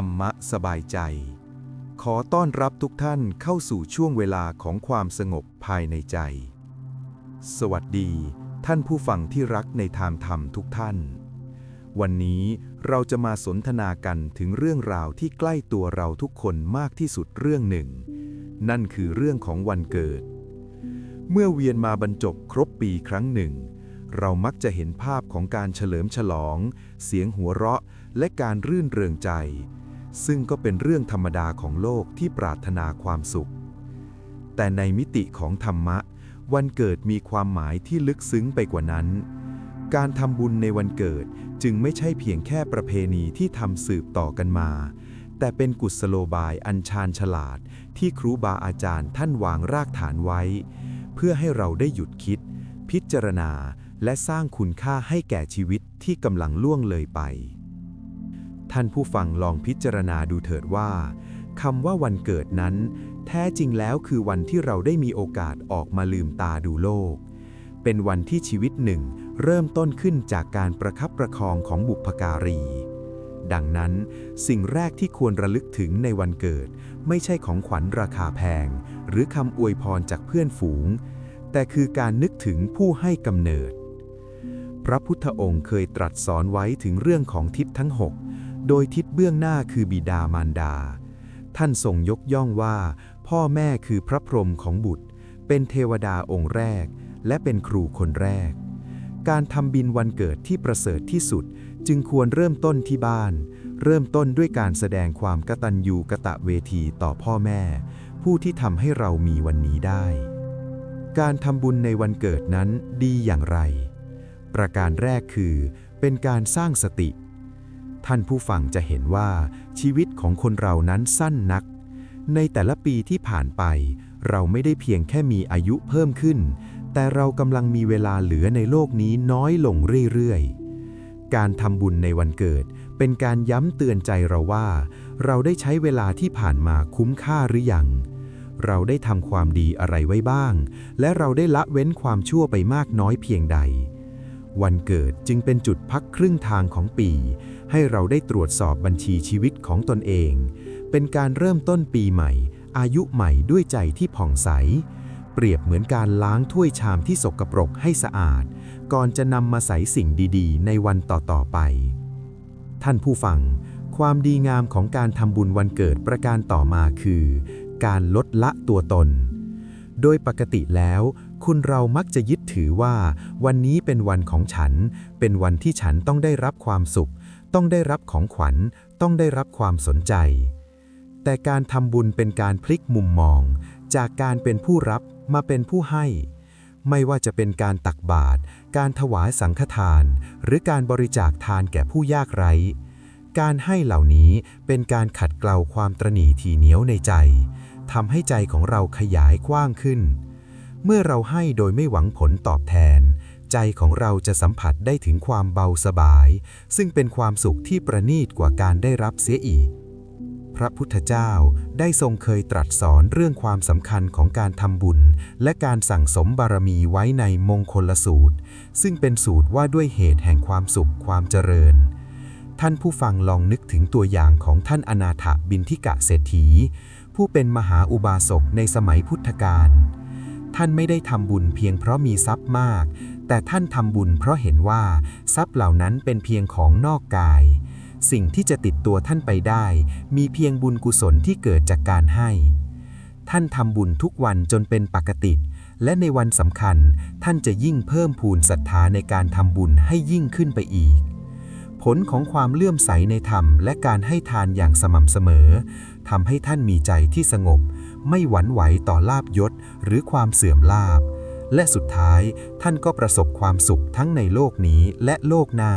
รรมะสบายใจ ขอต้อนรับทุกท่านเข้าสู่ช่วงเวลาของความสงบภายในใจ สวัสดี ท่านผู้ฟังที่รักในทางธรรมทุกท่าน วันนี้เราจะมาสนทนากันถึงเรื่องราวที่ใกล้ตัวเราทุกคนมากที่สุดเรื่องหนึ่ง นั่นคือเรื่องของวันเกิด เมื่อเวียนมาบรรจบครบปีครั้งหนึ่งเรามักจะเห็นภาพของการเฉลิมฉลอง เสียงหัวเราะ และการรื่นเริงใจ ซึ่งก็เป็นเรื่องธรรมดาของโลกที่ปรารถนาความสุข แต่ในมิติของธรรมะ วันเกิดมีความหมายที่ลึกซึ้งไปกว่านั้น การทำบุญในวันเกิดจึงไม่ใช่เพียงแค่ประเพณีที่ทำสืบต่อกันมา แต่เป็นกุศโลบายอันชาญฉลาด ที่ครูบาอาจารย์ท่านวางรากฐานไว้ เพื่อให้เราได้หยุดคิด พิจารณาและสร้างคุณค่าให้แก่ชีวิตที่กำลังล่วงเลยไป ท่านผู้ฟังลองพิจารณาดูเถิดว่าคำว่าวันเกิดนั้น แท้จริงแล้วคือวันที่เราได้มีโอกาสออกมาลืมตาดูโลก เป็นวันที่ชีวิตหนึ่ง เริ่มต้นขึ้นจากการประคับประคองของบุพการี ดังนั้น สิ่งแรกที่ควรระลึกถึงในวันเกิด ไม่ใช่ของขวัญราคาแพง หรือคำอวยพรจากเพื่อนฝูง แต่คือการนึกถึงผู้ให้กำเนิด พระพุทธองค์เคยตรัสสอนไว้ถึงเรื่องของทิศทั้งหก โดยทิศเบื้องหน้าคือบิดามารดา ท่านทรงยกย่องว่า พ่อแม่คือพระพรหมของบุตร เป็นเทวดาองค์แรก และเป็นครูคนแรก การทำบินวันเกิดที่ประเสริฐที่สุด จึงควรเริ่มต้นที่บ้าน เริ่มต้นด้วยการแสดงความกตัญญูกะตะเวทีต่อพ่อแม่ ผู้ที่ทำให้เรามีวันนี้ได้ การทำบุญในวันเกิดนั้นดีอย่างไร ประการแรกคือ เป็นการสร้างสติ ท่านผู้ฟังจะเห็นว่าชีวิตของคนเรานั้นสั้นนัก ในแต่ละปีที่ผ่านไป เราไม่ได้เพียงแค่มีอายุเพิ่มขึ้น แต่เรากำลังมีเวลาเหลือในโลกนี้น้อยลงเรื่อยๆ การทำบุญในวันเกิด เป็นการย้ำเตือนใจเราว่า เราได้ใช้เวลาที่ผ่านมาคุ้มค่าหรือยัง เราได้ทำความดีอะไรไว้บ้าง และเราได้ละเว้นความชั่วไปมากน้อยเพียงใด วันเกิดจึงเป็นจุดพักครึ่งทางของปี ให้เราได้ตรวจสอบบัญชีชีวิตของตนเอง เป็นการเริ่มต้นปีใหม่ อายุใหม่ด้วยใจที่ผ่องใส เปรียบเหมือนการล้างถ้วยชามที่สกปรกให้สะอาด ก่อนจะนำมาใส่สิ่งดีๆ ในวันต่อๆไป ท่านผู้ฟัง ความดีงามของการทำบุญวันเกิดประการต่อมาคือ การลดละตัวตน โดยปกติแล้วคุณเรามักจะยึดถือว่า วันนี้เป็นวันของฉัน เป็นวันที่ฉันต้องได้รับความสุข ต้องได้รับของขวัญ ต้องได้รับความสนใจ แต่การทำบุญเป็นการพลิกมุมมอง จากการเป็นผู้รับมาเป็นผู้ให้ ไม่ว่าจะเป็นการตักบาตร การถวายสังฆทาน หรือการบริจาคทานแก่ผู้ยากไร้ การให้เหล่านี้เป็นการขัดเกลาความตรณีทีเหนียวในใจทำให้ใจของเราขยายกว้างขึ้น เมื่อเราให้โดยไม่หวังผลตอบแทน ใจของเราจะสัมผัสได้ถึงความเบาสบาย ซึ่งเป็นความสุขที่ประณีตกว่าการได้รับเสียอีก พระพุทธเจ้าได้ทรงเคยตรัสสอนเรื่องความสำคัญของการทำบุญ และการสั่งสมบารมีไว้ในมงคลสูตร ซึ่งเป็นสูตรว่าด้วยเหตุแห่งความสุขความเจริญท่านผู้ฟังลองนึกถึงตัวอย่างของท่านอนาถบินทิกะเศรษฐี ผู้เป็นมหาอุบาสกในสมัยพุทธกาล ท่านไม่ได้ทำบุญเพียงเพราะมีทรัพย์มาก แต่ท่านทำบุญเพราะเห็นว่าทรัพย์เหล่านั้นเป็นเพียงของนอกกาย สิ่งที่จะติดตัวท่านไปได้ มีเพียงบุญกุศลที่เกิดจากการให้ ท่านทำบุญทุกวันจนเป็นปกติ และในวันสำคัญท่านจะยิ่งเพิ่มพูนศรัทธาในการทำบุญให้ยิ่งขึ้นไปอีก ผลของความเลื่อมใสในธรรมและการให้ทานอย่างสม่ำเสมอทำให้ท่านมีใจที่สงบ ไม่หวั่นไหวต่อลาบยศหรือความเสื่อมลาบ และสุดท้ายท่านก็ประสบความสุขทั้งในโลกนี้และโลกหน้า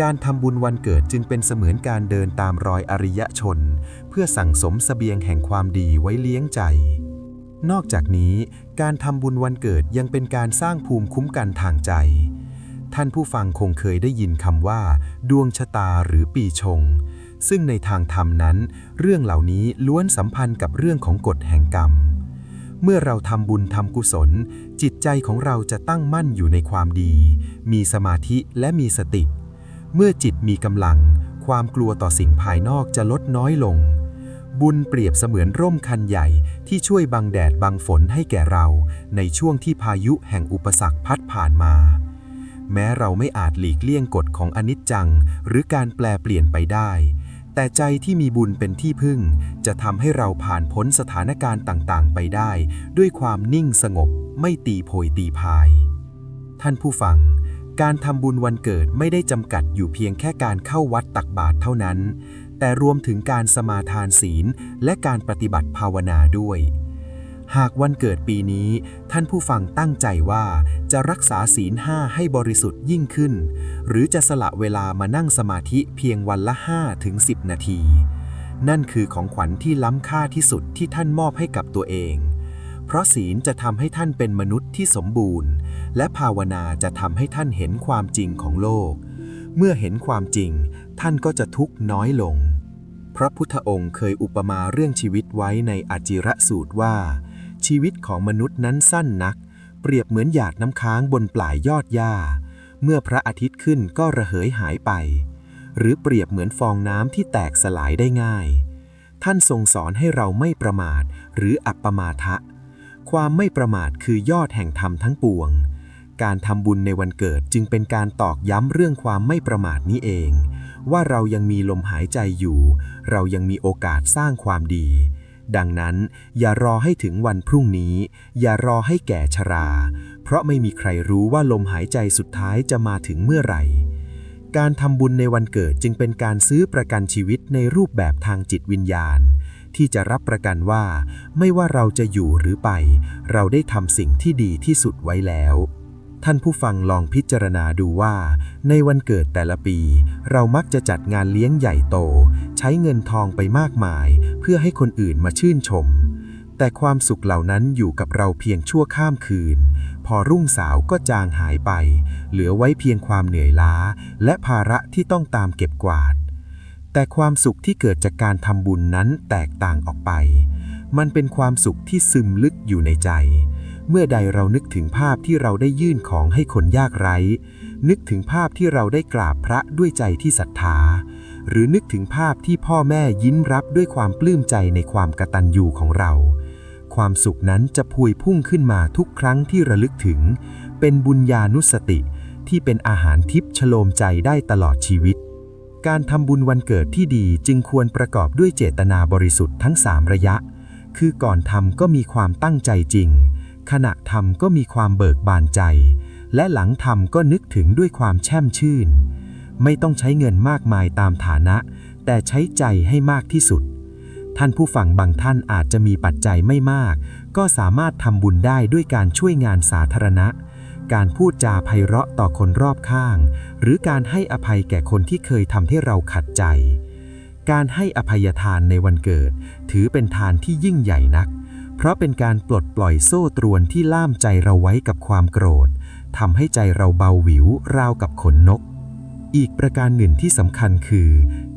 การทำบุญวันเกิดจึงเป็นเสมือนการเดินตามรอยอริยชน เพื่อสั่งสมสเสบียงแห่งความดีไว้เลี้ยงใจ นอกจากนี้การทำบุญวันเกิดยังเป็นการสร้างภูมิคุ้มกันทางใจ ท่านผู้ฟังคงเคยได้ยินคำว่า ดวงชะตาหรือปีชงซึ่งในทางธรรมนั้น เรื่องเหล่านี้ล้วนสัมพันธ์กับเรื่องของกฎแห่งกรรม เมื่อเราทำบุญทำกุศล จิตใจของเราจะตั้งมั่นอยู่ในความดี มีสมาธิและมีสติ เมื่อจิตมีกำลัง ความกลัวต่อสิ่งภายนอกจะลดน้อยลง บุญเปรียบเสมือนร่มคันใหญ่ที่ช่วยบังแดดบังฝนให้แก่เรา ในช่วงที่พายุแห่งอุปสรรคพัดผ่านมา แม้เราไม่อาจหลีกเลี่ยงกฎของอนิจจัง หรือการแปลเปลี่ยนไปได้ แต่ใจที่มีบุญเป็นที่พึ่ง จะทำให้เราผ่านพ้นสถานการณ์ต่างๆ ไปได้ ด้วยความนิ่งสงบไม่ตีโพยตีพาย ท่านผู้ฟัง การทำบุญวันเกิดไม่ได้จำกัดอยู่เพียงแค่การเข้าวัดตักบาตรเท่านั้น แต่รวมถึงการสมาทานศีล และการปฏิบัติภาวนาด้วย หากวันเกิดปีนี้ ท่านผู้ฟังตั้งใจว่าจะรักษาศีลห้าให้บริสุทธิ์ยิ่งขึ้น หรือจะสละเวลามานั่งสมาธิเพียงวันละ5ถึง10 นาที นั่นคือของขวัญที่ล้ำค่าที่สุดที่ท่านมอบให้กับตัวเอง เพราะศีลจะทำให้ท่านเป็นมนุษย์ที่สมบูรณ์ และภาวนาจะทำให้ท่านเห็นความจริงของโลก เมื่อเห็นความจริง ท่านก็จะทุกข์น้อยลงพระพุทธองค์เคยอุปมาเรื่องชีวิตไว้ในอจิระสูตรว่า ชีวิตของมนุษย์นั้นสั้นนัก เปรียบเหมือนหยาดน้ำค้างบนปลายยอดหญ้า เมื่อพระอาทิตย์ขึ้นก็ระเหยหายไป หรือเปรียบเหมือนฟองน้ำที่แตกสลายได้ง่าย ท่านทรงสอนให้เราไม่ประมาทหรืออัปปมาทะ ความไม่ประมาทคือยอดแห่งธรรมทั้งปวง การทำบุญในวันเกิดจึงเป็นการตอกย้ำเรื่องความไม่ประมาทนี้เอง ว่าเรายังมีลมหายใจอยู่ เรายังมีโอกาสสร้างความดี ดังนั้น อย่ารอให้ถึงวันพรุ่งนี้ อย่ารอให้แก่ชรา เพราะไม่มีใครรู้ว่าลมหายใจสุดท้ายจะมาถึงเมื่อไหร่ การทำบุญในวันเกิดจึงเป็นการซื้อประกันชีวิตในรูปแบบทางจิตวิญญาณ ที่จะรับประกันว่า ไม่ว่าเราจะอยู่หรือไป เราได้ทำสิ่งที่ดีที่สุดไว้แล้ว ท่านผู้ฟังลองพิจารณาดูว่า ในวันเกิดแต่ละปี เรามักจะจัดงานเลี้ยงใหญ่โต ใช้เงินทองไปมากมาย เพื่อให้คนอื่นมาชื่นชม แต่ความสุขเหล่านั้นอยู่กับเราเพียงชั่วข้ามคืน พอรุ่งสาวก็จางหายไป เหลือไว้เพียงความเหนื่อยล้า และภาระที่ต้องตามเก็บกวาด แต่ความสุขที่เกิดจากการทำบุญนั้นแตกต่างออกไป มันเป็นความสุขที่ซึมลึกอยู่ในใจ เมื่อใดเรานึกถึงภาพที่เราได้ยื่นของให้คนยากไร้ นึกถึงภาพที่เราได้กราบพระด้วยใจที่ศรัทธา หรือนึกถึงภาพที่พ่อแม่ยิ้มรับด้วยความปลื้มใจในความกตัญญูของเรา ความสุขนั้นจะพวยพุ่งขึ้นมาทุกครั้งที่ระลึกถึง เป็นบุญญานุสติที่เป็นอาหารทิพย์ชโลมใจได้ตลอดชีวิต การทำบุญวันเกิดที่ดีจึงควรประกอบด้วยเจตนาบริสุทธิ์ทั้งสามระยะ คือก่อนทำก็มีความตั้งใจจริง ขณะทำก็มีความเบิกบานใจ และหลังทำก็นึกถึงด้วยความแช่มชื่น ไม่ต้องใช้เงินมากมายตามฐานะ แต่ใช้ใจให้มากที่สุด ท่านผู้ฟังบางท่านอาจจะมีปัจจัยไม่มาก ก็สามารถทำบุญได้ด้วยการช่วยงานสาธารณะ การพูดจาไพเราะต่อคนรอบข้าง หรือการให้อภัยแก่คนที่เคยทำให้เราขัดใจ การให้อภัยทานในวันเกิด ถือเป็นทานที่ยิ่งใหญ่นัก เพราะเป็นการปลดปล่อยโซ่ตรวนที่ล่ามใจเราไว้กับความโกรธทำให้ใจเราเบาหวิวราวกับขนนก อีกประการหนึ่งที่สำคัญคือ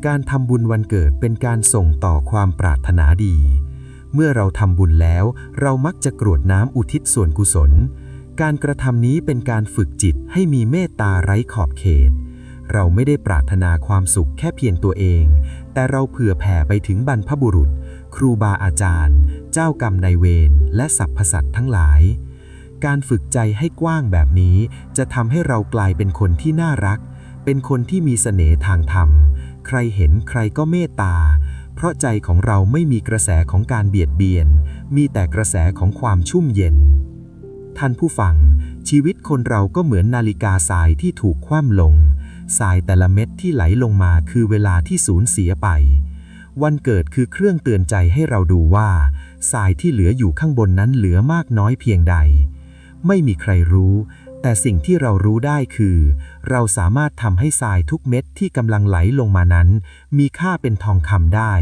การทำบุญวันเกิดเป็นการส่งต่อความปรารถนาดี เมื่อเราทำบุญแล้ว เรามักจะกรวดน้ำอุทิศส่วนกุศล การกระทำนี้เป็นการฝึกจิตให้มีเมตตาไร้ขอบเขต เราไม่ได้ปรารถนาความสุขแค่เพียงตัวเอง แต่เราเผื่อแผ่ไปถึงบรรพบุรุษ ครูบาอาจารย์ เจ้ากรรมนายเวรและสรรพสัตว์ทั้งหลาย การฝึกใจให้กว้างแบบนี้จะทำให้เรากลายเป็นคนที่น่ารัก เป็นคนที่มีเสน่ห์ทางธรรม ใครเห็นใครก็เมตตา เพราะใจของเราไม่มีกระแสของการเบียดเบียน มีแต่กระแสของความชุ่มเย็น ท่านผู้ฟัง ชีวิตคนเราก็เหมือนนาฬิกาทรายที่ถูกคว่ำลงทรายแต่ละเม็ดที่ไหลลงมาคือเวลาที่สูญเสียไป วันเกิดคือเครื่องเตือนใจให้เราดูว่าทรายที่เหลืออยู่ข้างบนนั้นเหลือมากน้อยเพียงใด ไม่มีใครรู้ แต่สิ่งที่เรารู้ได้คือ เราสามารถทำให้ทรายทุกเม็ดที่กำลังไหลลงมานั้น มีค่าเป็นทองคำได้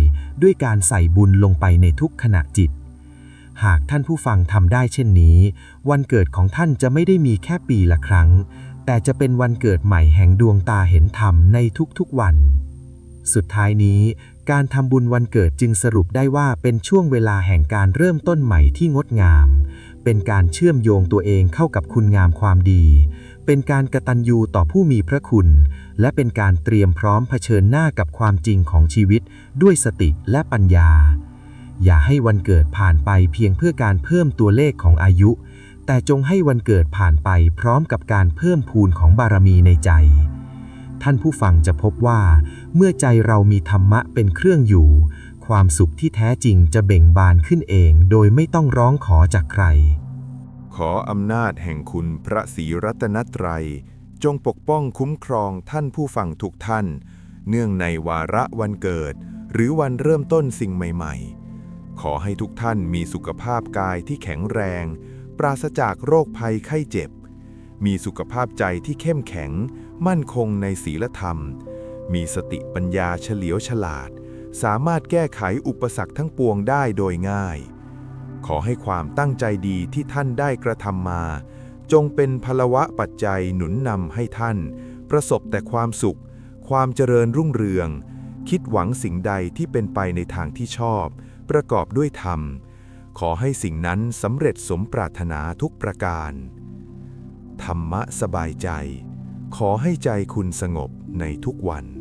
ด้วยการใส่บุญลงไปในทุกขณะจิต หากท่านผู้ฟังทำได้เช่นนี้ วันเกิดของท่านจะไม่ได้มีแค่ปีละครั้ง แต่จะเป็นวันเกิดใหม่แห่งดวงตาเห็นธรรมในทุกๆวันสุดท้ายนี้ การทำบุญวันเกิดจึงสรุปได้ว่าเป็นช่วงเวลาแห่งการเริ่มต้นใหม่ที่งดงาม เป็นการเชื่อมโยงตัวเองเข้ากับคุณงามความดี เป็นการกระตันยูต่อผู้มีพระคุณ และเป็นการเตรียมพร้อมเผชิญหน้ากับความจริงของชีวิต ด้วยสติและปัญญา อย่าให้วันเกิดผ่านไปเพียงเพื่อการเพิ่มตัวเลขของอายุ แต่จงให้วันเกิดผ่านไปพร้อมกับการเพิ่มพูนของบารมีในใจ ท่านผู้ฟังจะพบว่า เมื่อใจเรามีธรรมะเป็นเครื่องอยู่ ความสุขที่แท้จริงจะเบ่งบานขึ้นเอง โดยไม่ต้องร้องขอจากใคร ขออำนาจแห่งคุณพระศรีรัตนตรัย จงปกป้องคุ้มครองท่านผู้ฟังทุกท่าน เนื่องในวาระวันเกิด หรือวันเริ่มต้นสิ่งใหม่ ๆ ขอให้ทุกท่านมีสุขภาพกายที่แข็งแรง ปราศจากโรคภัยไข้เจ็บ มีสุขภาพใจที่เข้มแข็ง มั่นคงในศีลธรรม มีสติปัญญาเฉลียวฉลาด สามารถแก้ไขอุปสรรคทั้งปวงได้โดยง่าย ขอให้ความตั้งใจดีที่ท่านได้กระทำมา จงเป็นพลวะปัจจัยหนุนนำให้ท่าน ประสบแต่ความสุข ความเจริญรุ่งเรือง คิดหวังสิ่งใดที่เป็นไปในทางที่ชอบ ประกอบด้วยธรรม ขอให้สิ่งนั้นสำเร็จสมปรารถนาทุกประการ ธรรมะสบายใจ ขอให้ใจคุณสงบในทุกวัน